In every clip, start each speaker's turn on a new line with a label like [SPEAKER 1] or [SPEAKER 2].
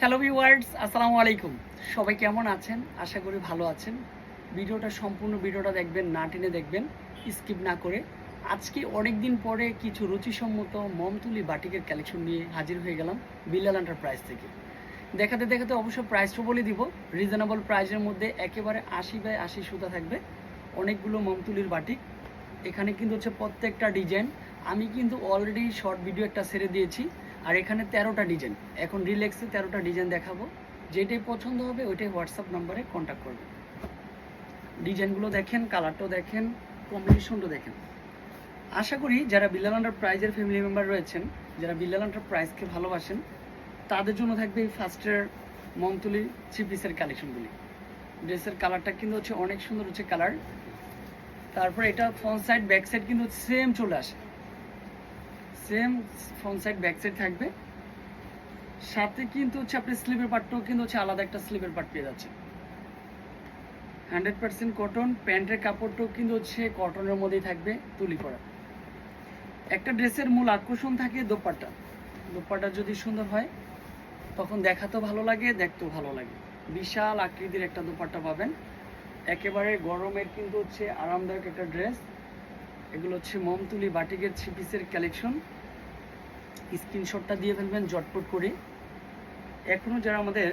[SPEAKER 1] Hello viewers আসসালামু আলাইকুম। সবাই কেমন আছেন? আশা করি ভালো আছেন। ভিডিওটা সম্পূর্ণ ভিডিওটা দেখবেন, না টেনে দেখবেন স্কিপ না করে। আজকে অনেক দিন পরে কিছু রুচিসম্মত মমতুলি বাটিকের কালেকশন নিয়ে হাজির হয়ে গেলাম বিল্লাল এন্টারপ্রাইজ থেকে। দেখাতে দেখাতে অবশ্য প্রাইসটা বলে দিব। রিজনেবল প্রাইসের মধ্যে একেবারে আশি বাই আশি সুতা থাকবে অনেকগুলো মমতুলির বাটিক। এখানে কিন্তু হচ্ছে প্রত্যেকটা ডিজাইন আমি কিন্তু অলরেডি শর্ট ভিডিও একটা ছেড়ে দিয়েছি। আর এখানে তেরোটা ডিজাইন। এখন রিল্যাক্সে তেরোটা ডিজাইন দেখাবো। যেটাই পছন্দ হবে, ওইটাই হোয়াটসঅ্যাপ নম্বরে কন্ট্যাক্ট করবেন ডিজাইনগুলো দেখেন কালারটাও দেখেন কম্বিনেশনটা দেখেন। আশা করি যারা বিল্লাল প্রাইজের ফ্যামিলি মেম্বার রয়েছেন, যারা বিল্লাল প্রাইজকে ভালোবাসেন, তাদের জন্য থাকবে এই ফার্স্টের মমতুলি থ্রি পিসের কালেকশনগুলি ড্রেসের কালারটা কিন্তু হচ্ছে অনেক সুন্দর হচ্ছে কালার তারপরে এটা ফ্রন্ট সাইড ব্যাক সাইড কিন্তু সেম চলে আসে। Same front side, back side থাকবে। সাথে কিন্তু হচ্ছে আপনি স্লিপের পার্টটাও কিন্তু হচ্ছে আলাদা একটা স্লিপের পার্ট পেয়ে যাচ্ছে। হান্ড্রেড পার্সেন্ট কটন, প্যান্টের কাপড়টাও কিন্তু হচ্ছে কটনের মধ্যেই থাকবে, তুলি করা। একটা ড্রেসের মূল আকর্ষণ থাকে দোপাট্টা। দোপাট্টা যদি সুন্দর হয়, তখন দেখাতেও ভালো লাগে, দেখতেও ভালো লাগে। বিশাল আকৃতির একটা দোপাট্টা পাবেন। একেবারে গরমের কিন্তু হচ্ছে আরামদায়ক একটা ড্রেস। এগুলো হচ্ছে মমতুলি বাটিকের থ্রি পিসের কালেকশন। স্ক্রিনশটটা দিয়ে ফেলবেন জটপট করে। এখনও যারা আমাদের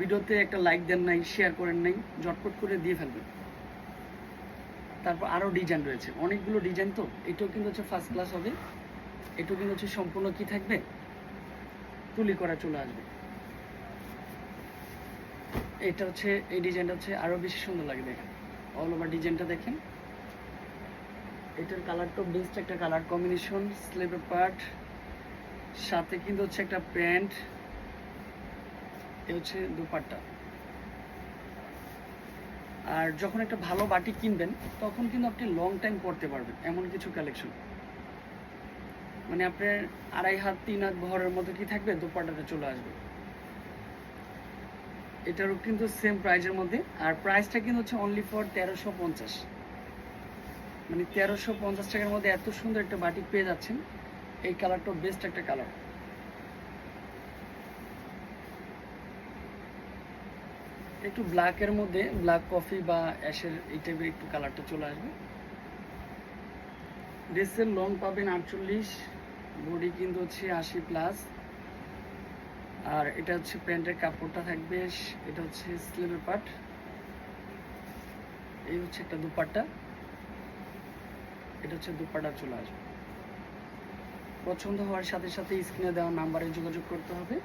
[SPEAKER 1] ভিডিওতে একটা লাইক দেন নাই শেয়ার করেন নাই জটপট করে দিয়ে ফেলবেন। তারপর আরও ডিজাইন রয়েছে। অনেকগুলো ডিজাইন তো, এটাও কিন্তু হচ্ছে ফার্স্ট ক্লাস হবে। এটাও কিন্তু হচ্ছে সম্পূর্ণ কি থাকবে? তুলি করা চলে আসবে। এটা হচ্ছে, এই ডিজাইনটা হচ্ছে আরও বেশি সুন্দর লাগে দেখেন। অল ওভার ডিজাইনটা দেখেন। এটার কালারটা বেস্ট একটা কালার কম্বিনেশন স্লিপের পার্ট সাথে কিন্তু হচ্ছে একটা প্যান্ট এ হচ্ছে দুপাট্টা। আর যখন একটা ভালো বাটি কিনবেন, তখন কিন্তু আপনি লং টাইম পরতে পারবেন, এমন কিছু কালেকশন মানে আপনার আড়াই হাত, তিন হাত ভরের মতো কি থাকবে? দুপাট্টাটা চলে আসবে। এটারও কিন্তু সেম প্রাইজের মধ্যে, আর প্রাইসটা কিন্তু হচ্ছে অনলি ফর তেরোশো পঞ্চাশ। মানে তেরোশো পঞ্চাশ টাকার মধ্যে এত সুন্দর একটা বাটিক পেয়ে যাচ্ছেন। এই কালারটা বেস্ট একটা কালার। একটু ব্ল্যাকের মধ্যে ব্ল্যাক কফি বা অ্যাশের এই টাইপের একটু কালারটা চলে আসবে। ড্রেসের লং পাবেন আটচল্লিশ বডি কিন্তু হচ্ছে আশি প্লাস আর এটা হচ্ছে প্যান্টের কাপড়টা থাকবে, এটা হচ্ছে স্লিভের পার্ট এই হচ্ছে একটা দুপাট্টা। এটা হচ্ছে দুপাট্টা চলে আসবে। পছন্দ হওয়ার সাথে সাথে স্ক্রিনে দেওয়া নাম্বারে যোগাযোগ করতে হবে।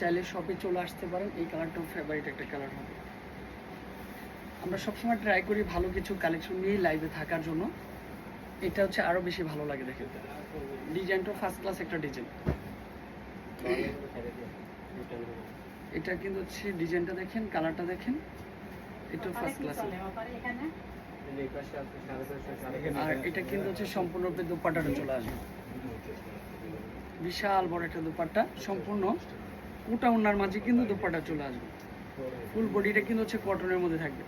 [SPEAKER 1] চাইলে শপে চলে আসতে পারেন। এই কালারটাও ফেভারিট একটা কালার হবে। আমরা সবসময় ট্রাই করি ভালো কিছু কালেকশন নিয়েই লাইভে থাকার জন্য। এটা হচ্ছে আরও বেশি ভালো লাগে দেখে। ডিজাইনটা ফার্স্ট ক্লাস একটা ডিজাইন এটা কিন্তু হচ্ছে ডিজাইনটা দেখেন কালারটা দেখেন। এটা ফার্স্ট ক্লাস আর এটা কিন্তু হচ্ছে সম্পূর্ণরূপে দুপাট্টাটা চলে আসবে। বিশাল বড় একটা দুপাট্টা, সম্পূর্ণ উটা উন্নার মাঝে কিন্তু দুপাট্টা চলে আসবে। ফুল বডিটা কিন্তু হচ্ছে কটনের মধ্যে থাকবে।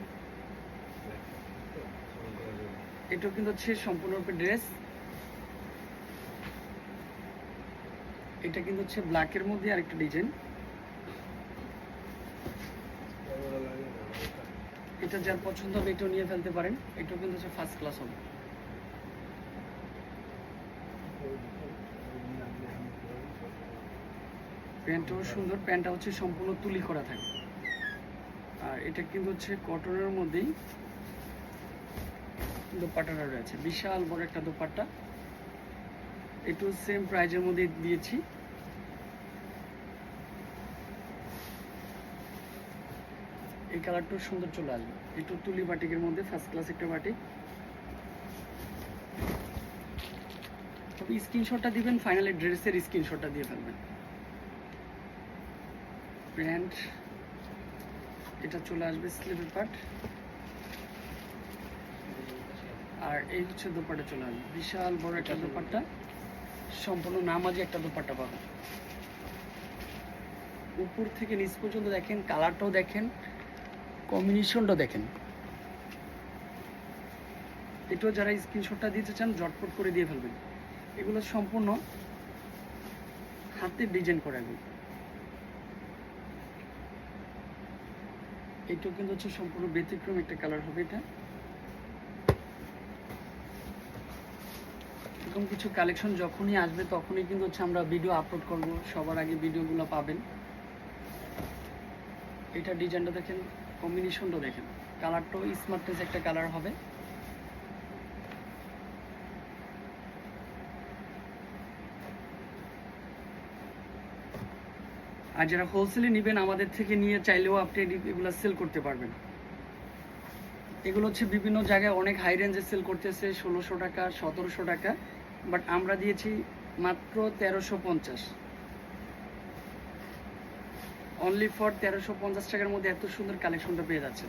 [SPEAKER 1] এটাও কিন্তু হচ্ছে সম্পূর্ণরূপে ড্রেস এটা কিন্তু হচ্ছে ব্ল্যাকের মধ্যে আরেকটা ডিজাইন এটা যার পছন্দ হবে এটাও নিয়ে ফেলতে পারেন। এটাও কিন্তু হচ্ছে ফার্স্ট ক্লাস হবে। প্যান্টটাও সুন্দর, প্যান্টটা হচ্ছে সম্পূর্ণ তুলি করা থাকে। আর এটা কিন্তু হচ্ছে কটনের মধ্যেই দোপাট্টাটা রয়েছে। বিশাল বড় একটা দোপাট্টা। একটু সেম প্রাইজের মধ্যে দিয়েছি। এই কালারটাও সুন্দর চলে আসবে। একটু তুলি বাটিকের মধ্যে ফার্স্ট ক্লাস একটা বাটিক স্ক্রিনশটটা দিবেন ফাইনালি ড্রেসের স্ক্রিনশটটা দিয়ে ফেলবেন। প্যান্ট এটা চলে আসবে স্লিভের পার্ট। আর এই হচ্ছে দোপাট্টা চলে আসবে। বিশাল বড় একটা দোপাট্টা। সম্পূর্ণ নামাজি একটা দোপাট্টা পাবেন উপর থেকে নিচ পর্যন্ত দেখেন কালারটাও দেখেন কম্বিনেশনটা দেখেন। এটাও যারা স্ক্রিনশটটা দিতে চান জটপট করে দিয়ে ফেলবেন। এগুলো সম্পূর্ণ হাতে ডিজাইন করা এগুলো। এটাও কিন্তু হচ্ছে সম্পূর্ণ ব্যতিক্রম একটা কালার হবে এটা। এরকম কিছু কালেকশন যখনই আসবে তখনই কিন্তু হচ্ছে আমরা ভিডিও আপলোড করব, সবার আগে ভিডিওগুলো পাবেন। এটা ডিজাইনটা দেখেন কম্বিনেশনটা দেখেন। কালারটাও স্মার্টনেস একটা কালার হবে। আর যারা হোলসেলে নেবেন, আমাদের থেকে নিয়ে চাইলেও আপনি এগুলো সেল করতে পারবেন। এগুলো হচ্ছে বিভিন্ন জায়গায় অনেক হাই রেঞ্জে সেল করতেছে, ষোলোশো টাকা, সতেরোশো টাকা বাট আমরা দিয়েছি মাত্র তেরোশো পঞ্চাশ। অনলি ফর তেরোশো পঞ্চাশ টাকার মধ্যে এত সুন্দর কালেকশনটা পেয়ে যাচ্ছে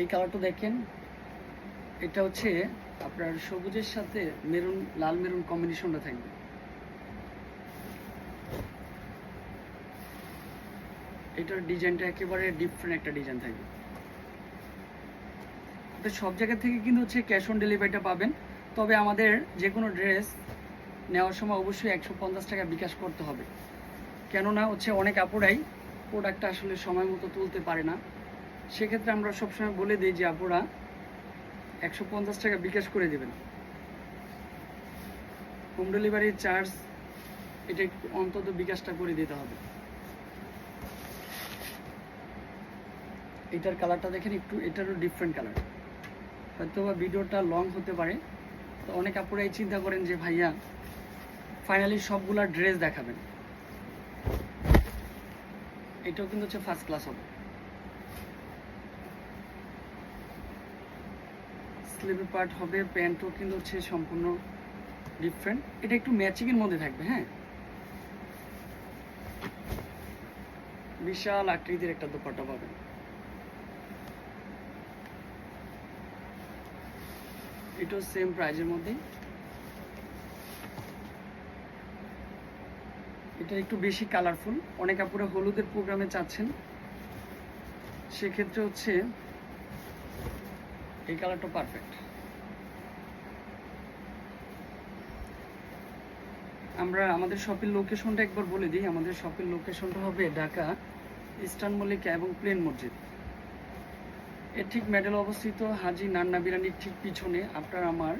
[SPEAKER 1] এই কালারটা দেখেন। এটা হচ্ছে আপনার সবুজের সাথে মেরুন লাল মেরুন কম্বিনেশনটা থাকবে। এটার ডিজাইনটা একেবারে ডিফারেন্ট একটা ডিজাইন থাকবে। তো সব জায়গা থেকে কিন্তু হচ্ছে ক্যাশ অন ডেলিভারিটা পাবেন। তবে আমাদের যে কোনো ড্রেস নেওয়ার সময় অবশ্যই একশো পঞ্চাশ টাকা বিকাশ করতে হবে। কেননা হচ্ছে অনেক আপুরাই প্রোডাক্টটা আসলে সময় মতো তুলতে পারে না। সেক্ষেত্রে আমরা সবসময় বলে দিই যে আপুরা একশো পঞ্চাশ টাকা বিকাশ করে দেবেন। হোম ডেলিভারির চার্জ এটা অন্তত বিকাশটা করে দিতে হবে। এটার কালারটা দেখেন, একটু এটারও ডিফারেন্ট কালার হয়তো বা ভিডিওটা লং হতে পারে। তো অনেক আপুরাই চিন্তা করেন যে, ভাইয়া ফাইনালি সবগুলা ড্রেস দেখাবেন। এটাও কিন্তু হচ্ছে ফার্স্ট ক্লাস হবে। স্লিভের পার্ট হবে, প্যান্টও কিন্তু হচ্ছে সম্পূর্ণ ডিফারেন্ট এটা একটু ম্যাচিংয়ের মধ্যে থাকবে হ্যাঁ? বিশাল আকৃতির একটা দোপাট্টা পাবেন। এটাও সেম প্রাইজের মধ্যেই এটা একটু বেশি কালারফুল অনেক আপুরা হলুদের প্রোগ্রামে চাচ্ছেন। সেক্ষেত্রে হচ্ছে এই কালারটা পারফেক্ট আমরা আমাদের শপের লোকেশনটা একবার বলে দিই। আমাদের শপের লোকেশনটা হবে ঢাকা ইস্টার্ন মল্লিকা এবং প্লেন মসজিদ। এর ঠিক মেডেল অবস্থিত হাজি নান্না বিরানির ঠিক পিছনে আপনার আমার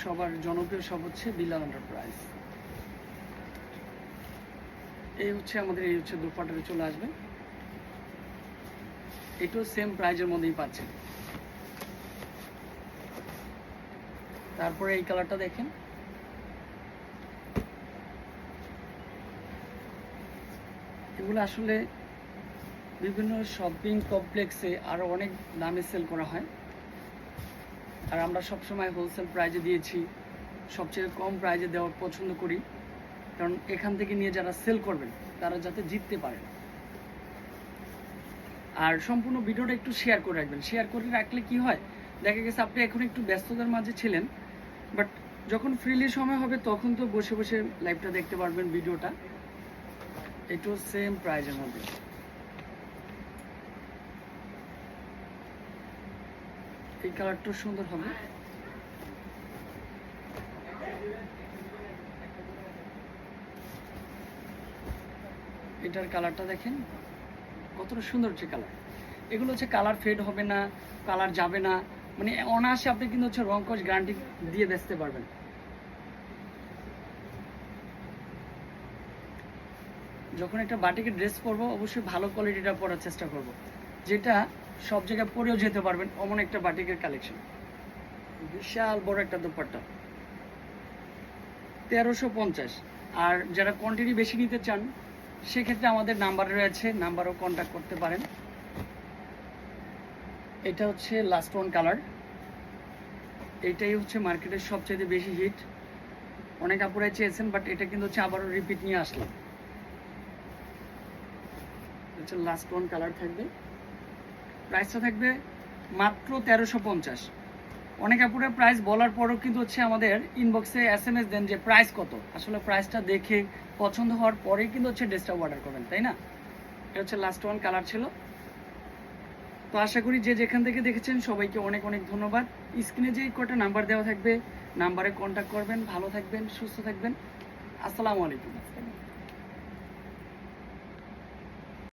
[SPEAKER 1] সবার জনপ্রিয় সব হচ্ছে বিলাল এন্টারপ্রাইজ এই হচ্ছে আমাদের, এই হচ্ছে দুপাটারে চলে আসবে। এটাও সেম প্রাইজের মধ্যেই পাচ্ছেন। তারপরে এই কালারটা দেখেন। এগুলো আসলে বিভিন্ন শপিং কমপ্লেক্সে আরও অনেক দামে সেল করা হয়। আর আমরা সবসময় হোলসেল প্রাইজে দিয়েছি। সবচেয়ে কম প্রাইজে দেওয়ার পছন্দ করি। কারণ এখান থেকে নিয়ে যারা সেল করবেন, তারা যাতে জিততে পারে। আর সম্পূর্ণ ভিডিওটা একটু শেয়ার করে রাখবেন। শেয়ার করে রাখলে কি হয়? দেখা গেছে আপনি এখন একটু ব্যস্ততার মাঝে ছিলেন বাট যখন ফ্রিলি সময় হবে, তখন তো বসে বসে লাইভটা দেখতে পারবেন, ভিডিওটা। এটাও সেম প্রাইজের মধ্যে। এই কালারটা সুন্দর হবে। এটার কালারটা দেখেন, কতটা সুন্দর হচ্ছে কালার। এগুলো হচ্ছে কালার ফেড হবে না, কালার যাবে না। মানে অনায়াসে আপনি কিন্তু হচ্ছে রং কস গ্যারান্টি দিয়ে বেচতে পারবেন। যখন একটা বাটিকে ড্রেস করব, অবশ্যই ভালো কোয়ালিটিটা পরার চেষ্টা করব। যেটা সব জায়গায় পরেও যেতে পারবেন অমন একটা বাটিকের কালেকশন বিশাল বড় একটা দোপাট্টা। তেরোশো পঞ্চাশ। আর যারা কোয়ান্টিটি বেশি নিতে চান, সেক্ষেত্রে আমাদের নাম্বার রয়েছে নাম্বারও কন্ট্যাক্ট করতে পারেন। এটা হচ্ছে লাস্ট ওয়ান কালার এটাই হচ্ছে মার্কেটের সবচেয়ে বেশি হিট অনেক আপুরাই চেয়েছেন বাট এটা কিন্তু হচ্ছে আবারও রিপিট নিয়ে আসলাম। হচ্ছে লাস্ট ওয়ান কালার থাকবে। প্রাইসটা থাকবে মাত্র তেরোশো পঞ্চাশ। অনেক আপুরা প্রাইস বলার পরও কিন্তু হচ্ছে আমাদের ইনবক্সে এস এম এস দেন যে প্রাইস কত। আসলে প্রাইসটা দেখে পছন্দ হওয়ার পরেই কিন্তু হচ্ছে ড্রেসটা অর্ডার করবেন, তাই না? এটা হচ্ছে লাস্ট ওয়ান কালার ছিল। তো আশা করি যে যেখান থেকে দেখেছেন সবাইকে অনেক অনেক ধন্যবাদ। স্ক্রিনে যে কটা নাম্বার দেওয়া থাকবে নাম্বারে কন্ট্যাক্ট করবেন, ভালো থাকবেন, সুস্থ থাকবেন। আসসালামু আলাইকুম।